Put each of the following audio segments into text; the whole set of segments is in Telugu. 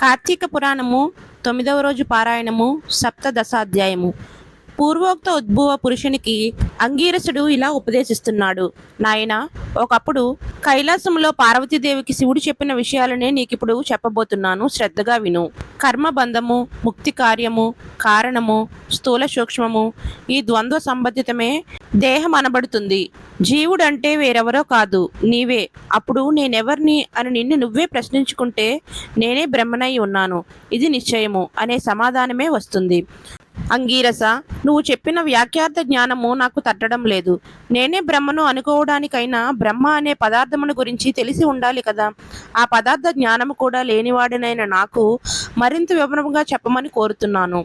కార్తీక పురాణము తొమ్మిదవ రోజు పారాయణము సప్తదశాధ్యాయము. పూర్వోక్త ఉద్భవ పురుషునికి అంగీరసుడు ఇలా ఉపదేశిస్తున్నాడు. నాయన ఒకప్పుడు కైలాసంలో పార్వతీదేవికి శివుడు చెప్పిన విషయాలనే నీకిప్పుడు చెప్పబోతున్నాను. శ్రద్ధగా విను. కర్మబంధము ముక్తి కార్యము కారణము స్థూల సూక్ష్మము ఈ ద్వంద్వ సంబంధితమే దేహం అనబడుతుంది. జీవుడంటే వేరెవరో కాదు. నీవే. అప్పుడు నేనెవర్ని అని నిన్ను నువ్వే ప్రశ్నించుకుంటే నేనే బ్రహ్మనై ఉన్నాను. ఇది నిశ్చయము. అనే సమాధానమే వస్తుంది. అంగీరస నువ్వు చెప్పిన వ్యాఖ్యార్థ జ్ఞానము నాకు తట్టడం లేదు. నేనే బ్రహ్మను అనుకోవడానికైనా బ్రహ్మ అనే పదార్థమును గురించి తెలిసి ఉండాలి కదా. ఆ పదార్థ జ్ఞానము కూడా లేనివాడినైన నాకు మరింత వివరంగా చెప్పమని కోరుతున్నాను.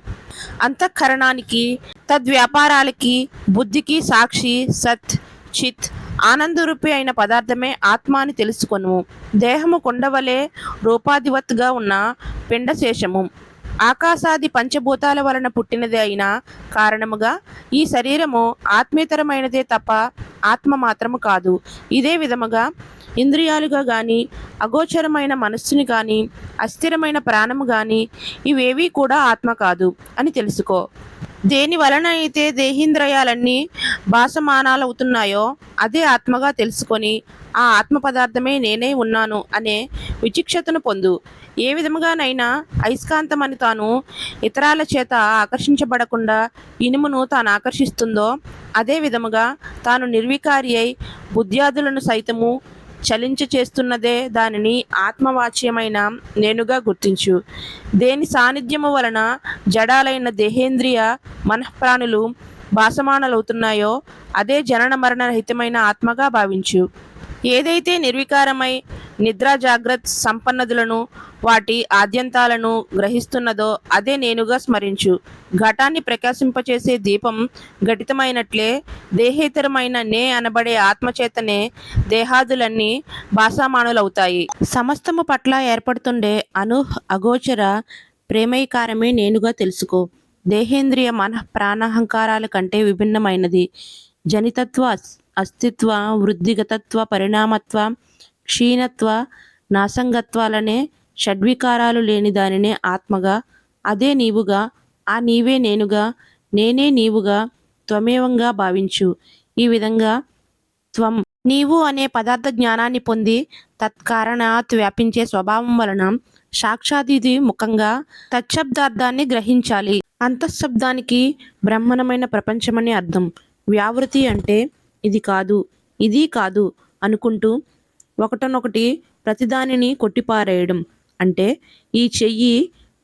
అంతఃకరణానికి తద్వ్యాపారాలకి బుద్ధికి సాక్షి సత్ చిత్ ఆనందరూపి అయిన పదార్థమే ఆత్మ అని తెలుసుకొను దేహము కొండవలే రూపాధివత్గా ఉన్న పిండశేషము. ఆకాశాది పంచభూతాల వలన పుట్టినదే అయిన కారణముగా ఈ శరీరము ఆత్మేతరమైనదే తప్ప ఆత్మ మాత్రము కాదు. ఇదే విధముగా ఇంద్రియాలుగా కానీ అగోచరమైన మనస్సుని కానీ అస్థిరమైన ప్రాణము కానీ ఇవేవీ కూడా ఆత్మ కాదు అని తెలుసుకో. దేని వలన అయితే దేహీంద్రయాలన్నీ భాసమానాలవుతున్నాయో అదే ఆత్మగా తెలుసుకొని ఆ ఆత్మ పదార్థమే నేనే ఉన్నాను అనే విచిక్షతను పొందు. ఏ విధముగానైనా అయస్కాంతమని తాను ఇతరాల చేత ఆకర్షించబడకుండా ఇనుమును తాను ఆకర్షిస్తుందో అదే విధముగా తాను నిర్వికారి అయి బుద్ధ్యాదులను సైతము చలించ చేస్తున్నదే దానిని ఆత్మవాచ్యమైన నేనుగా గుర్తించు. దేని సాన్నిధ్యము వలన జడాలైన దేహేంద్రియ మనఃప్రాణులు భాసమానలవుతున్నాయో అదే జనన మరణ రహితమైన ఆత్మగా భావించు. ఏదైతే నిర్వికారమై నిద్రా జాగ్రత్త సంపన్నదులను వాటి ఆద్యంతాలను గ్రహిస్తున్నదో అదే నేనుగా స్మరించు. ఘటాన్ని ప్రకాశింపచేసే దీపం ఘటితమైనట్లే దేహేతరమైన నే అనబడే ఆత్మచేతనే దేహాదులన్నీ భాషామానులవుతాయి. సమస్తము పట్ల ఏర్పడుతుండే అను అగోచర ప్రేమైకారమే నేనుగా తెలుసుకో. దేహేంద్రియ మన ప్రాణహంకారాల కంటే విభిన్నమైనది. జనితత్వ అస్తిత్వ వృద్ధిగతత్వ పరిణామత్వ క్షీణత్వ నాసంగత్వాలనే షడ్వికారాలు లేని దానినే ఆత్మగా. అదే నీవుగా ఆ నీవే నేనుగా నేనే నీవుగా త్వమేవంగా భావించు. ఈ విధంగా త్వం. నీవు అనే పదార్థ జ్ఞానాన్ని పొంది తత్కారణాత్ వ్యాపించే స్వభావం వలన సాక్షాదిది ముఖంగా తచ్చబ్దార్థాన్ని గ్రహించాలి. అంతఃశబ్దానికి బ్రహ్మణమైన ప్రపంచమని అర్థం. వ్యావృతి అంటే ఇది కాదు ఇది కాదు అనుకుంటూ ఒకటనొకటి ప్రతిదానిని కొట్టిపారేయడం. అంటే ఈ చెయ్యి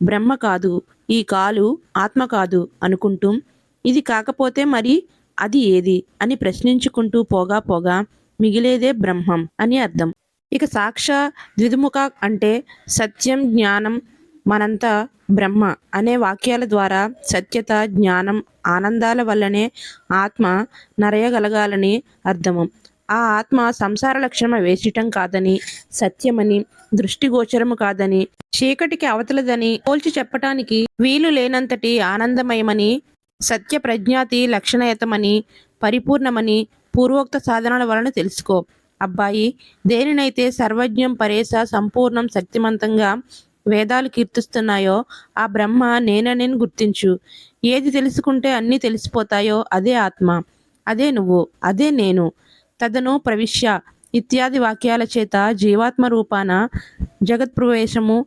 బ్రహ్మ కాదు ఈ కాలు ఆత్మ కాదు అనుకుంటూ ఇది కాకపోతే మరి అది ఏది అని ప్రశ్నించుకుంటూ పోగా పోగా మిగిలేదే బ్రహ్మం అని అర్థం. ఇక సాక్ష ద్విధుముఖ అంటే సత్యం జ్ఞానం మనంతా బ్రహ్మ అనే వాక్యాల ద్వారా సత్యత జ్ఞానం ఆనందాల వల్లనే ఆత్మ నరయగలగాలని అర్థము. ఆ ఆత్మ సంసార లక్షణం వేసిటం కాదని సత్యమని దృష్టిగోచరము కాదని చీకటికి అవతలదని పోల్చి చెప్పటానికి వీలు లేనంతటి ఆనందమయమని సత్య ప్రజ్ఞాతి లక్షణయతమని పరిపూర్ణమని పూర్వోక్త సాధనాల వలన తెలుసుకో. అబ్బాయి దేనినైతే సర్వజ్ఞం పరేస సంపూర్ణం శక్తిమంతంగా వేదాలు కీర్తిస్తున్నాయో ఆ బ్రహ్మ నేననేని గుర్తించు. ఏది తెలుసుకుంటే అన్నీ తెలిసిపోతాయో అదే ఆత్మ. అదే నువ్వు అదే నేను. తదను ప్రవిశ్య. ఇత్యాది వాక్యాల చేత జీవాత్మ రూపాన జగత్ప్రవేశము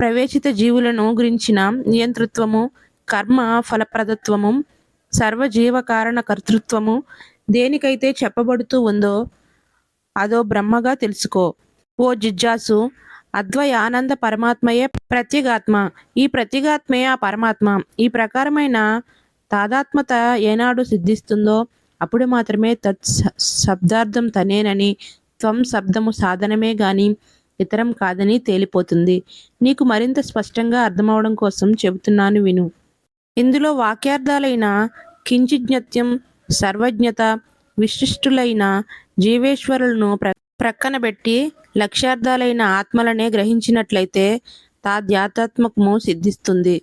ప్రవేశిత జీవులను గురించిన నియంతృత్వము కర్మ ఫలప్రదత్వము సర్వజీవ కారణ కర్తృత్వము దేనికైతే చెప్పబడుతూ ఉందో అదో బ్రహ్మగా తెలుసుకో. ఓ జిజ్జాసు అద్వయ ఆనంద పరమాత్మయే ప్రత్యేగాత్మ. ఈ ప్రత్యేగాత్మే ఆ పరమాత్మ. ఈ ప్రకారమైన తాదాత్మత ఏనాడు సిద్ధిస్తుందో అప్పుడు మాత్రమే తత్ శబ్దార్థం తనేనని త్వం శబ్దము సాధనమే గాని ఇతరం కాదని తేలిపోతుంది. నీకు మరింత స్పష్టంగా అర్థమవడం కోసం చెబుతున్నాను విను. ఇందులో వాక్యార్థాలైన కించిజ్ఞత్యం సర్వజ్ఞత విశిష్టులైన జీవేశ్వరులను ప్ర ప్రక్కన పెట్టి లక్ష్యార్థాలైన ఆత్మలనే గ్రహించినట్లయితే తాధ్యాత్మకము సిద్ధిస్తుంది.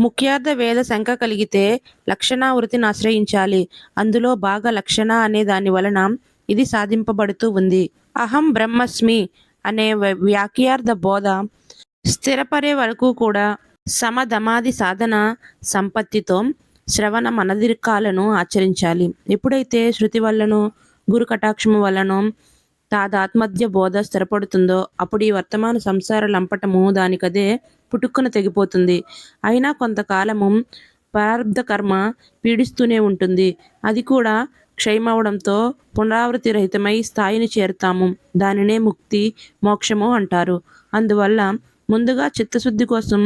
ముఖ్యార్థ వేద శంక కలిగితే లక్షణావృతిని ఆశ్రయించాలి. అందులో బాగా లక్షణ అనే దాని వలన ఇది సాధింపబడుతూ ఉంది. అహం బ్రహ్మస్మి అనే వ్యాఖ్యార్థ బోధ స్థిరపడే వరకు కూడా సమధమాది సాధన సంపత్తితో శ్రవణ మనదిర్కాలను ఆచరించాలి. ఎప్పుడైతే శృతి వల్లనో గురు కటాక్షము వల్లనో తాదాత్మధ్య బోధ స్థిరపడుతుందో అప్పుడు ఈ వర్తమాన సంసార లంపటము దానికదే పుటుక్కున తెగిపోతుంది. అయినా కొంతకాలము ప్రారంధ కర్మ పీడిస్తూనే ఉంటుంది. అది కూడా క్షయమవడంతో పునరావృతి రహితమై స్థాయిని చేరుతాము. దానినే ముక్తి మోక్షము అంటారు. అందువల్ల ముందుగా చిత్తశుద్ధి కోసం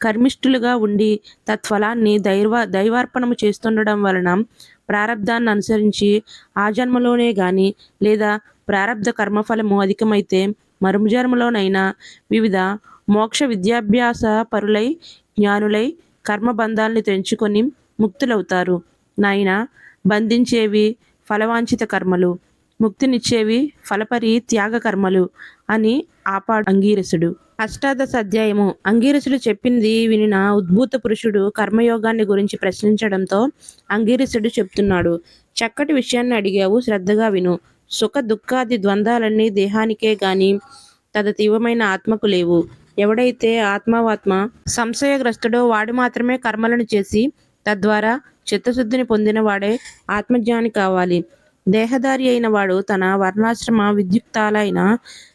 కర్మిష్ఠులుగా ఉండి తత్ఫలాన్ని దైవ దైవార్పణము చేస్తుండడం వలన ప్రారంధాన్ని అనుసరించి ఆ జన్మలోనే కానీ లేదా ప్రారంధ కర్మఫలము అధికమైతే మరుజన్మలోనైనా వివిధ మోక్ష విద్యాభ్యాస పరులై జ్ఞానులై కర్మబంధాల్ని తెంచుకొని ముక్తులవుతారు. నాయన బంధించేవి ఫలవాంఛిత కర్మలు ముక్తినిచ్చేవి ఫలపరి త్యాగ కర్మలు అని ఆపాడు అంగీరసుడు. అష్టాదశ అధ్యాయము. అంగీరసుడు చెప్పింది వినిన ఉద్భూత పురుషుడు కర్మయోగాన్ని గురించి ప్రశ్నించడంతో అంగీరసుడు చెప్తున్నాడు. చక్కటి విషయాన్ని అడిగావు శ్రద్ధగా విను. సుఖ దుఃఖాది ద్వంద్వాలన్నీ దేహానికే గాని తద తీవ్రమైన ఆత్మకు లేవు. ఎవడైతే ఆత్మావాత్మ సంశయగ్రస్తుడో వాడు మాత్రమే కర్మలను చేసి తద్వారా చిత్తశుద్ధిని పొందిన వాడే ఆత్మజ్ఞాని కావాలి. దేహదారి అయిన వాడు తన వర్ణాశ్రమ విద్యుక్తాలైన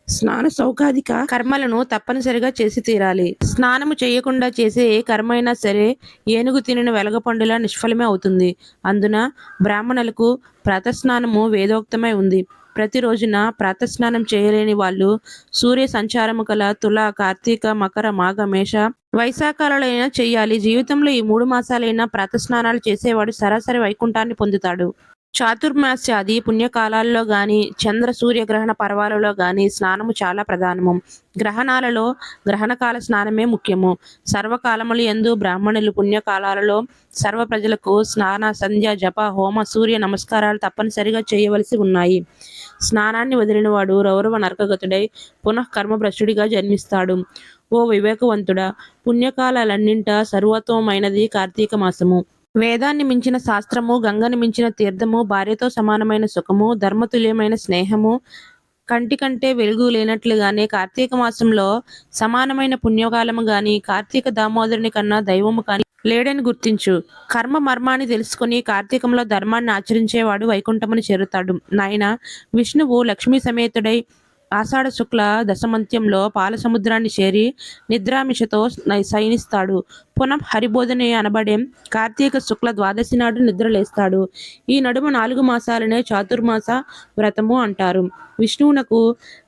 స్నాన సౌకాదిక కర్మలను తప్పనిసరిగా చేసి తీరాలి. స్నానము చేయకుండా చేసే ఏ కర్మ అయినా సరే ఏనుగు తినిన వెలగపండులా నిష్ఫలమే అవుతుంది. అందున బ్రాహ్మణులకు ప్రాతస్నానము వేదోక్తమై ఉంది. ప్రతి రోజున ప్రాతస్నానం చేయలేని వాళ్ళు సూర్య సంచారము కల తుల కార్తీక మకర మాఘ మేష వైశాఖాలైనా చేయాలి. జీవితంలో ఈ మూడు మాసాలైనా ప్రాతస్నానాలు చేసేవాడు సరాసరి వైకుంఠాన్ని పొందుతాడు. చాతుర్మాస్యాది పుణ్యకాలాల్లో గాని చంద్ర సూర్య గ్రహణ పర్వాలలో గాని స్నానము చాలా ప్రధానము. గ్రహణాలలో గ్రహణకాల స్నానమే ముఖ్యము. సర్వకాలములు ఎందు బ్రాహ్మణులు పుణ్యకాలాలలో సర్వ ప్రజలకు స్నాన సంధ్య జప హోమ సూర్య నమస్కారాలు తప్పనిసరిగా చేయవలసి ఉన్నాయి. స్నానాన్ని వదిలినవాడు రౌరవ నరకగతుడై పునః కర్మభ్రష్టుడిగా జన్మిస్తాడు. ఓ వివేకవంతుడా పుణ్యకాలాలన్నింట సర్వోత్తమైనది కార్తీక మాసము. వేదాన్ని మించిన శాస్త్రము గంగని మించిన తీర్థము భార్యతో సమానమైన సుఖము ధర్మతుల్యమైన స్నేహము కంటి కంటే వెలుగు లేనట్లుగానే కార్తీక మాసంలో సమానమైన పుణ్యకాలము గాని కార్తీక దామోదరుని కన్నా దైవము కాని లేడని గుర్తించు. కర్మ మర్మాన్ని తెలుసుకుని కార్తీకంలో ధర్మాన్ని ఆచరించేవాడు వైకుంఠమును చేరుతాడు. నాయన విష్ణువు లక్ష్మీ సమేతుడై ఆషాఢ శుక్ల దశమంత్యంలో పాల సముద్రాన్ని చేరి నిద్రామిషతో శయనిస్తాడు. పునః హరిబోధని అనబడే కార్తీక శుక్ల ద్వాదశి నాడు నిద్రలేస్తాడు. ఈ నడుమ నాలుగు మాసాలనే చాతుర్మాస వ్రతము అంటారు. విష్ణువునకు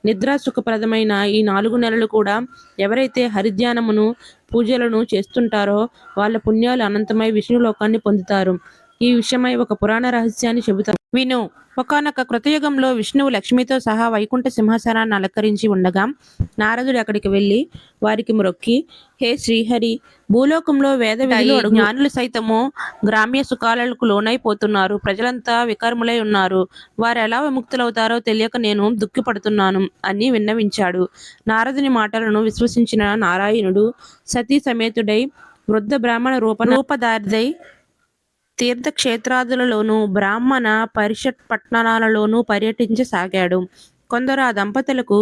నిద్రా సుఖప్రదమైన ఈ నాలుగు నెలలు కూడా ఎవరైతే హరిధ్యానమును పూజలను చేస్తుంటారో వాళ్ళ పుణ్యాలు అనంతమై విష్ణులోకాన్ని పొందుతారు. ఈ విషయమై ఒక పురాణ రహస్యాన్ని చెబుతారు విను. ఒకనొక కృతయుగంలో విష్ణువు లక్ష్మితో సహా వైకుంఠ సింహాసనాన్ని అలంకరించి ఉండగా నారదుడు అక్కడికి వెళ్ళి వారికి మ్రొక్కి హే శ్రీహరి భూలోకంలో వేద విధులు జ్ఞానులు సైతము గ్రామ్య సుఖాలకు లోనైపోతున్నారు. ప్రజలంతా వికర్ములై ఉన్నారు. వారు ఎలా విముక్తులవుతారో తెలియక నేను దుఃఖపడుతున్నాను అని విన్నవించాడు. నారదుని మాటలను విశ్వసించిన నారాయణుడు సతీ సమేతుడై వృద్ధ బ్రాహ్మణ రూప రూపధారిదై తీర్థక్షేత్రాదులలోనూ బ్రాహ్మణ పరిషత్ పట్టణాలలోనూ పర్యటించసాగాడు. కొందరు ఆ దంపతులకు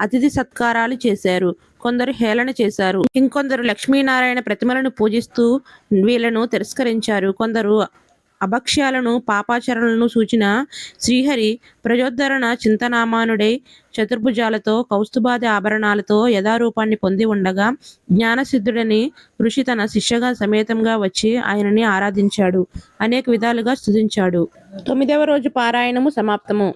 అతిథి సత్కారాలు చేశారు. కొందరు హేళన చేశారు. ఇంకొందరు లక్ష్మీనారాయణ ప్రతిమలను పూజిస్తూ వీళ్ళను తిరస్కరించారు. కొందరు అభక్ష్యాలను పాపాచరణలను సూచిన శ్రీహరి ప్రజోద్ధరణ చింతనామానుడై చతుర్భుజాలతో కౌస్తుభాది ఆభరణాలతో యథారూపాన్ని పొంది ఉండగా జ్ఞానసిద్ధుడని ఋషి తన శిష్యగా సమేతంగా వచ్చి ఆయనని ఆరాధించాడు. అనేక విధాలుగా స్థుతించాడు తొమ్మిదవ రోజు పారాయణము సమాప్తము.